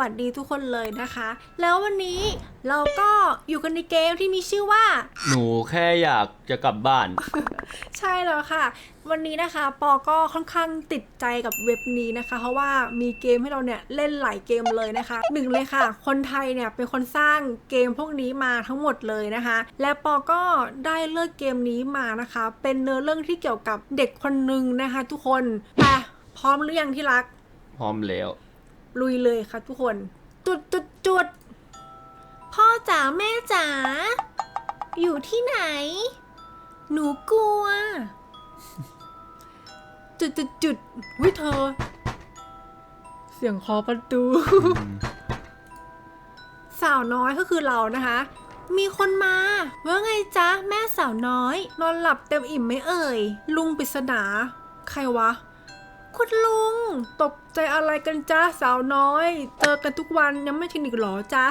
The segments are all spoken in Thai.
วัสดีทุกคนเลยนะคะ แล้ววันนี้เราก็อยู่กันในเกมที่มีชื่อว่า หนูแค่อยากจะกลับบ้าน ใช่แล้วค่ะ วันนี้นะคะ ปอก็ค่อนข้างติดใจกับเว็บนี้นะคะ เพราะว่ามีเกมให้เราเนี่ยเล่นหลายเกมเลยนะคะหนึ่งเลยค่ะ คนไทยเนี่ยเป็นคนสร้างเกมพวกนี้มาทั้งหมดเลยนะคะ และปอก็ได้เลือกเกมนี้มานะคะ เป็นเนื้อเรื่องที่เกี่ยวกับเด็กคนหนึ่งนะคะ ทุกคนไปพร้อมหรือยังที่รัก พร้อมแล้ว ลุยเลยค่ะทุกคน จุดจุดจุดพ่อจ๋าแม่จ๋าอยู่ที่ไหน หนูกลัว จุดจุดจุดวิเธอ เสียงเคอประตู สาวน้อยก็คือเรานะคะ มีคนมา ว่าไงจ๊ะ แม่สาวน้อย นอนหลับเต็มอิ่มไหมเอ่ย ลุงปริศนา ใครวะ คุณลุง ตกใจอะไรกันจ๊ะสาวน้อย เจอกันทุกวันยังไม่ชินอีกหรอจ๊ะ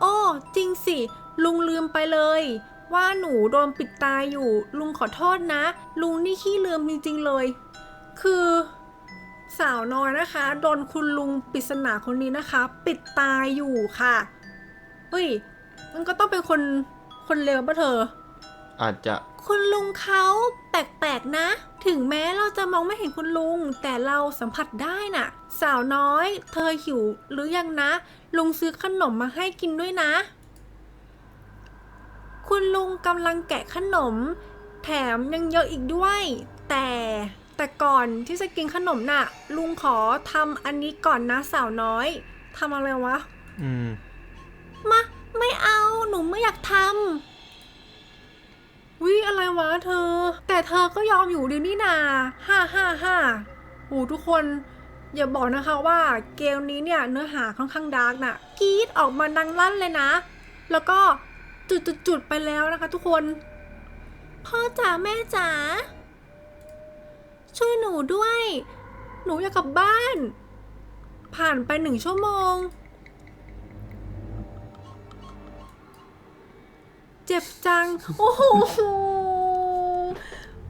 โอ้จริงสิ ลุงลืมไปเลย ว่าหนูโดนปิดตาอยู่ ลุงขอโทษนะ ลุงนี่ขี้ลืมจริงๆเลย คือ สาวน้อยนะคะ โดนคุณลุงปริศนาคนนี้นะคะ ปิดตาอยู่ค่ะเฮ้ย มันก็ต้องเป็นคนคนเลวปะเธอ อาจจะคุณลุงเขาแปลกๆนะ ถึงแม้เราจะมองไม่เห็นคุณลุง แต่เราสัมผัสได้น่ะ สาวน้อย เธอหิวหรือยังนะ ลุงซื้อขนมมาให้กินด้วยนะ คุณลุงกำลังแกะขนม แถมยังเยอะอีกด้วย แต่แต่ก่อนที่จะกินขนมน่ะ ลุงขอทำอันนี้ก่อนนะสาวน้อยทำอะไรวะ อืม มาไม่เอาหนูไม่อยากทำวิอะไรวะเธอ แต่เธอก็ ยอมอยู่ดีนี่นาห้าห้าห้าโอ้ทุกคนอย่าบอกนะคะว่าเกมนี้เนี่ยเนื้อหาค่อนข้างดาร์กน่ะกรีดออกมาดังลั่นเลยนะ แล้วก็จุดจุดจุดๆๆไปแล้วนะคะทุกคน พ่อจ๋าแม่จ๋าช่วยหนูด้วย หนูอยากกลับบ้าน ผ่านไปหนึ่งชั่วโมง เจ็บจัง โอ้โห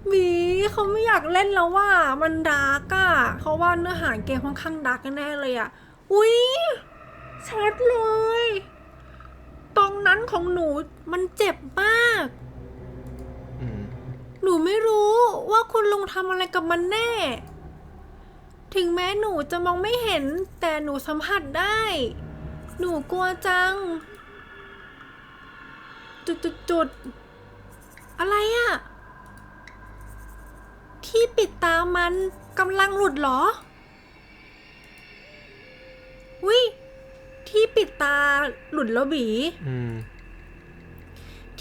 หมีเขาไม่อยากเล่นแล้วว่า มันดาร์กอะเขาว่าเนื้อหาเกมค่อนข้างดาร์กแน่ๆเลยอะอุ๊ยชัดเลย ตรงนั้นของหนูมันเจ็บมากอืมหนูไม่รู้ว่าคุณลุงทำอะไรกับมันแน่ ถึงแม้หนูจะมองไม่เห็น แต่หนูสัมผัสได้ หนูกลัวจัง จุดจุดจุดอะไรอะ ที่ปิดตามันกำลังหลุดเหรอวิที่ปิดตาหลุดแล้วบีอืม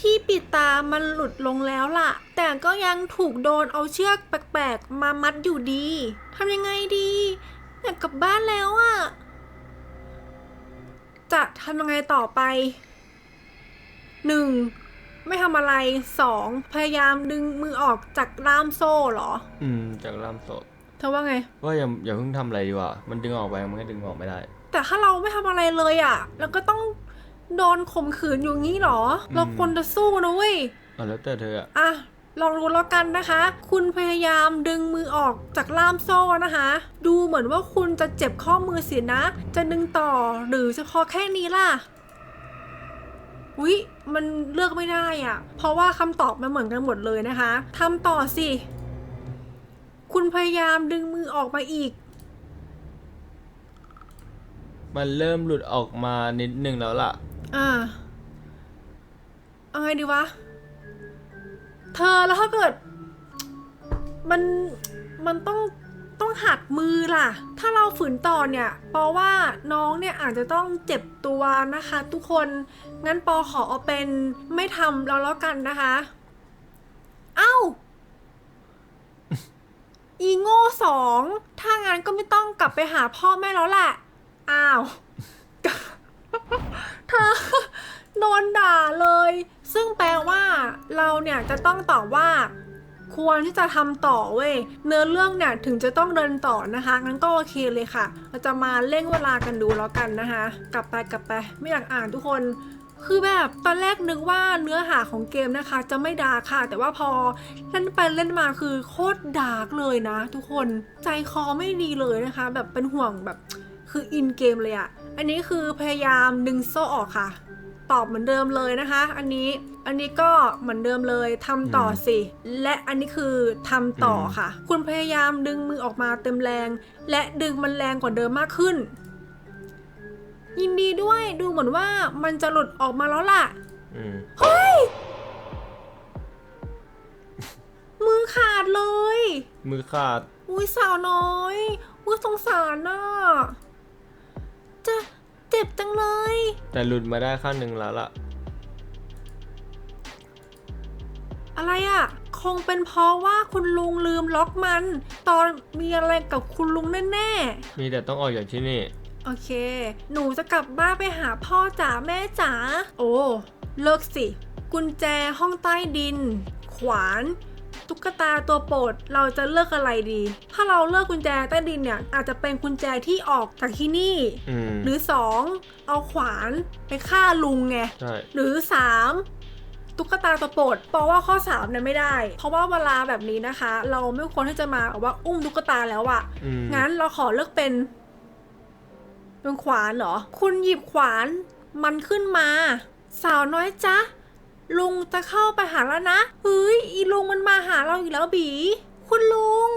ที่ปิดตามันหลุดลงแล้วล่ะ แต่ก็ยังถูกโดนเอาเชือกแปลกๆ มามัดอยู่ดีทำยังไงดีอยากกลับบ้านแล้วอะจะทำยังไงต่อไปหนึ่ง ไม่ทำอะไรสองพยายามดึงมือออกจากล่ามโซ่เหรอ อืม จากล่ามโสดเธอว่าไง ว่าอย่าอย่าเพิ่งทำอะไรดีกว่า มันดึงออกไปมันก็ดึงออกไม่ได้ แต่ถ้าเราไม่ทำอะไรเลยอะแล้วก็ต้องโดนข่มขืนอยู่งี้เหรอ เราควรจะสู้นะเว้ย อะแล้วแต่เธออะอะ ลองดูแล้วกันนะคะ คุณพยายามดึงมือออกจากล่ามโซ่นะคะ ดูเหมือนว่าคุณจะเจ็บข้อมือเสียนะ จะดึงต่อหรือจะพอแค่นี้ล่ะ วิ มันเลือกไม่ได้อะ่ะเพราะว่าคำตอบมันเหมือนกันหมดเลยนะคะทำต่อสิ คุณพยายามดึงมือออกมาอีก มันเริ่มหลุดออกมานิดนึงแล้วล่ะ อ่าเอาไงดีวะ เธอแล้วถ้าเกิด มัน มันต้อง ต้องหักมือล่ะ ถ้าเราฝืนต่อเนี่ย ปอว่าน้องเนี่ยอาจจะต้องเจ็บตัวนะคะ ทุกคน งั้นปอขอเอาเป็นไม่ทำแล้วแล้วกันนะคะ เอ้า อีโง่สอง ถ้างั้นก็ไม่ต้องกลับไปหาพ่อแม่แล้วแหละ อ้าว เธอโดนด่าเลย ซึ่งแปลว่า เราเนี่ยจะต้องตอบว่า ควรที่จะทำต่อเว้ยเนื้อเรื่องเนี่ยถึงจะต้องเดินต่อนะคะงั้นก็โอเคเลยค่ะ เราจะมาเร่งเวลากันดูแล้วกันนะคะ กลับไปกลับไปไม่อยากอ่านทุกคนคือแบบตอนแรกนึกว่าเนื้อหาของเกมนะคะ จะไม่ดาร์กค่ะ แต่ว่าพอเล่นไปเล่นมาคือโคตรดาร์กเลยนะ ทุกคนใจคอไม่ดีเลยนะคะ แบบเป็นห่วงแบบคืออินเกมเลยอะอันนี้คือพยายามดึงโซ่ออกค่ะ ตอบเหมือนเดิมเลยนะคะ อันนี้อันนี้ก็เหมือนเดิมเลยทำต่อสิ และอันนี้คือทำต่อค่ะ คุณพยายามดึงมือออกมาเต็มแรง และดึงมันแรงกว่าเดิมมากขึ้น ยินดีด้วยดูเหมือนว่ามันจะหลุดออกมาแล้วล่ะอืมมือขาดเลย มือขาด อุ้ยสาวน้อยอุ้ยสงสารน่ะจะเจ็บจังเลย แต่หลุดมาได้ขั้นหนึ่งแล้วล่ะ อะไรอะ่ะ คงเป็นเพราะว่าคุณลุงลืมล็อกมัน ตอนมีอะไรกับคุณลุงแน่มีแต่ต้องออกจากที่นี่ ๆ โอเค หนูจะกลับบ้านไปหาพ่อจ๋าแม่จ๋า โอ้ เลิกสิ กุญแจห้องใต้ดิน ขวาน ตุ๊กตาตัวโปรดเราจะเลือกอะไรดี ถ้าเราเลือกกุญแจใต้ดินเนี่ยอาจจะเป็นกุญแจที่ออกจากที่นี่ อืมหรือ 2 เอาขวานไปฆ่าลุงไง ใช่ หรือ 3 ตุ๊กตาตัวโปรดเพราะว่าข้อ3เนี่ยไม่ได้ เพราะว่าเวลาแบบนี้นะคะ เราไม่ควรที่จะมาแบบว่าอุ้มตุ๊กตาแล้วอะอืมงั้นเราขอเลือกเป็น เป็นขวานเหรอ คุณหยิบขวานมันขึ้นมา สาวน้อยจ๊ะ ลุงจะเข้าไปหาแล้วนะ เฮ้ย อีลุงมันมาหาเราอีกแล้วบี คุณลุง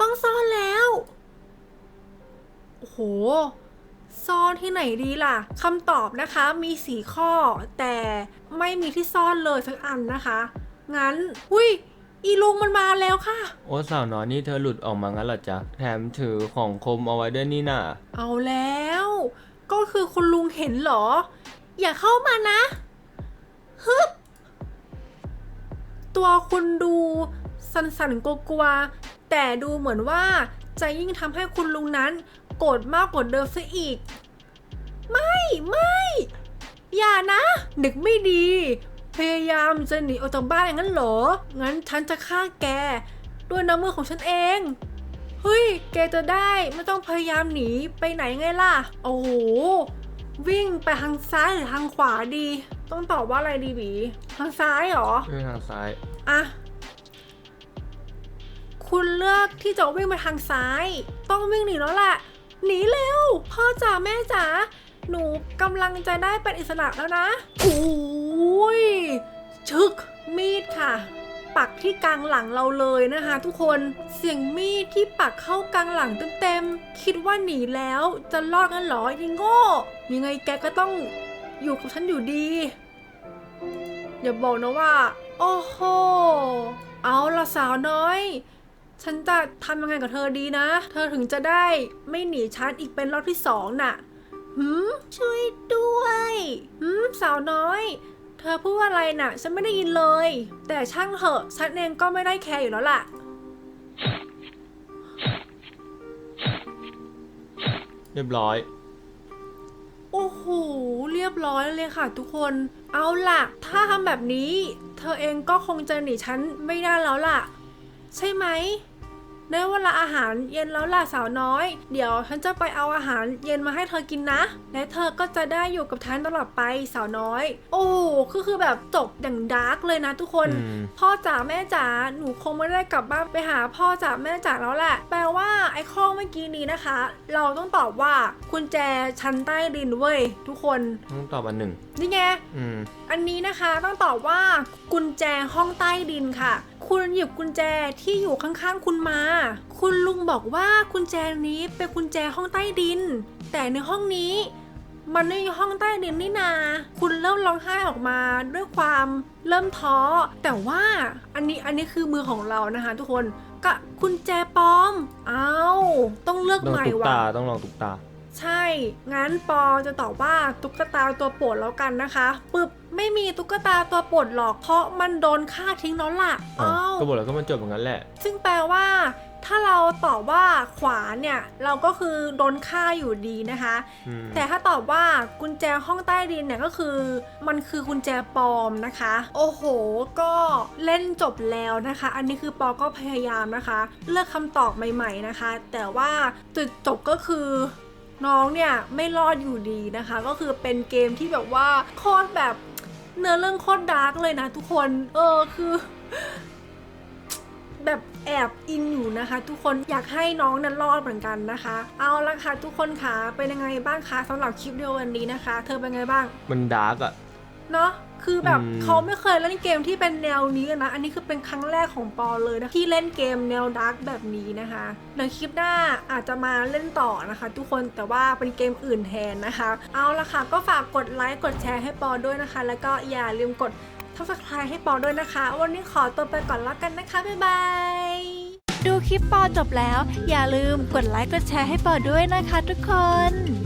ต้องซ่อนแล้ว โอ้โห ซ่อนที่ไหนดีล่ะ คำตอบนะคะมีสี่ข้อ แต่ไม่มีที่ซ่อนเลยสักอันนะคะ งั้น อุ้ย อีลุงมันมาแล้วค่ะ โอ้สาวน้อยนี่เธอหลุดออกมางั้นเหรอจ๊ะ แถมถือของคมเอาไว้ด้วยนี่น่ะ เอาแล้ว ก็คือคุณลุงเห็นเหรอ อย่าเข้ามานะฮึบตัวคุณดูสันๆกลัวแต่ดูเหมือนว่าจะยิ่งทำให้คุณลุงนั้น โกรธมากกว่าเดิมซะอีก ไม่ไม่ อย่านะนึกไม่ดี พยายามจะหนีออกจากบ้านอย่างนั้นเหรอ งั้นฉันจะฆ่าแก ด้วยน้ำมือของฉันเองเฮ้ย แกจะได้ไม่ต้องพยายามหนีไปไหนไงล่ะ โอ้โห วิ่งไปทางซ้ายหรือทางขวาดี ต้องตอบว่าอะไรดีบีทางซ้ายเหรอด้วยทางซ้าย อะ คุณเลือกที่จะวิ่งไปทางซ้าย ต้องวิ่งหนีแล้วแหละหนีเร็ว พ่อจ๋าแม่จ๋าหนูกำลังจะได้เป็นอิสระแล้วนะโอ้ยชึกมีดค่ะ ปักที่กลางหลังเราเลยนะคะ ทุกคนเสียงมีดที่ปักเข้ากลางหลังเต็มๆคิดว่าหนีแล้วจะรอดกันหรอยิงโง่ยังไงแกก็ต้องอยู่กับฉันอยู่ดีอย่าบอกนะว่า โอ้โหเอาละสาวน้อย ฉันจะทำยังไงกับเธอดีนะ เธอถึงจะได้ไม่หนีฉันอีกเป็นรอบที่สองน่ะหืมช่วยด้วยหืมสาวน้อย เธอพูดอะไรน่ะ ฉันไม่ได้ยินเลย แต่ช่างเถอะ ฉันเองก็ไม่ได้แคร์อยู่แล้วล่ะ เรียบร้อย โอ้โห เรียบร้อยเลยค่ะทุกคน เอาล่ะ ถ้าทำแบบนี้ เธอเองก็คงจะหนีฉันไม่ได้แล้วล่ะ ใช่ไหม ได้เวลาอาหารเย็นแล้วล่ะสาวน้อย เดี๋ยวฉันจะไปเอาอาหารเย็นมาให้เธอกินนะ และเธอก็จะได้อยู่กับฉันตลอดไปสาวน้อย โอ้ก็คือแบบจบอย่างดาร์กเลยนะทุกคนอืมพ่อจ๋าแม่จ๋าหนูคงไม่ได้กลับบ้านไปหาพ่อจ๋าแม่จ๋าแล้วแหละ แปลว่าไอ้ข้อเมื่อกี้นี้นะคะ เราต้องตอบว่ากุญแจชั้นใต้ดินเว้ยทุกคนต้องตอบอันหนึ่งนี่ไง อันนี้นะคะต้องตอบว่ากุญแจห้องใต้ดินค่ะ คุณหยิบกุญแจที่อยู่ข้างๆคุณมา คุณลุงบอกว่ากุญแจนี้เป็นกุญแจห้องใต้ดิน แต่ในห้องนี้มันไม่ห้องใต้ดินนี่นา คุณเริ่มร้องไห้ออกมาด้วยความเริ่มท้อ แต่ว่าอันนี้อันนี้คือมือของเรานะคะทุกคนก็กุญแจปลอม เอาต้องเลือกต้องใหม่ตุกว่ะตาต้องลองตุกตา ใช่ งั้นปอจะตอบว่าตุ๊กตาตัวโปรดแล้วกันนะคะปึ๊บไม่มีตุ๊กตาตัวโปรดหรอกเพราะมันโดนฆ่าทิ้งแล้วล่ะอ้าวอ้าวก็บอกแล้วก็มันจบอย่างนั้นแหละ ซึ่งแปลว่า ถ้าเราตอบว่าขวาเนี่ยเราก็คือโดนฆ่าอยู่ดีนะคะอืมแต่ถ้าตอบว่ากุญแจห้องใต้ดินเนี่ยก็คือ มันคือกุญแจปลอมนะคะ โอ้โห ก็เล่นจบแล้วนะคะ อันนี้คือปอก็พยายามนะคะ เลือกคำตอบใหม่ ๆนะคะ แต่ว่าจุดจบก็คือ น้องเนี่ยไม่รอดอยู่ดีนะคะ ก็คือเป็นเกมที่แบบว่าโคตรแบบเนื้อเรื่องโคตรดาร์กเลยนะทุกคน เออคือแบบแอบอินอยู่นะคะ ทุกคนอยากให้น้องนั้นรอดเหมือนกันนะคะ เอาละค่ะทุกคนค่ะเป็นยังไงบ้างคะสำหรับคลิปวิดีโอวันนี้นะคะ เธอเป็นไงบ้าง มันดาร์กอะเนาะ คือแบบอืมเขาไม่เคยเล่นเกมที่เป็นแนวนี้นะ อันนี้คือเป็นครั้งแรกของปอเลยนะที่เล่นเกมแนวดาร์กแบบนี้นะคะเดี๋ยวคลิปหน้าอาจจะมาเล่นต่อนะคะ ทุกคนแต่ว่าเป็นเกมอื่นแทนนะคะ เอาละค่ะก็ฝากกดไลค์กดแชร์ให้ปอด้วยนะคะ แล้วก็อย่าลืมกด subscribe ให้ปอด้วยนะคะ วันนี้ขอตัวไปก่อนแล้วกันนะคะบ๊ายบายดูคลิปปอจบแล้ว อย่าลืมกดไลค์กดแชร์ให้ปอด้วยนะคะ ทุกคน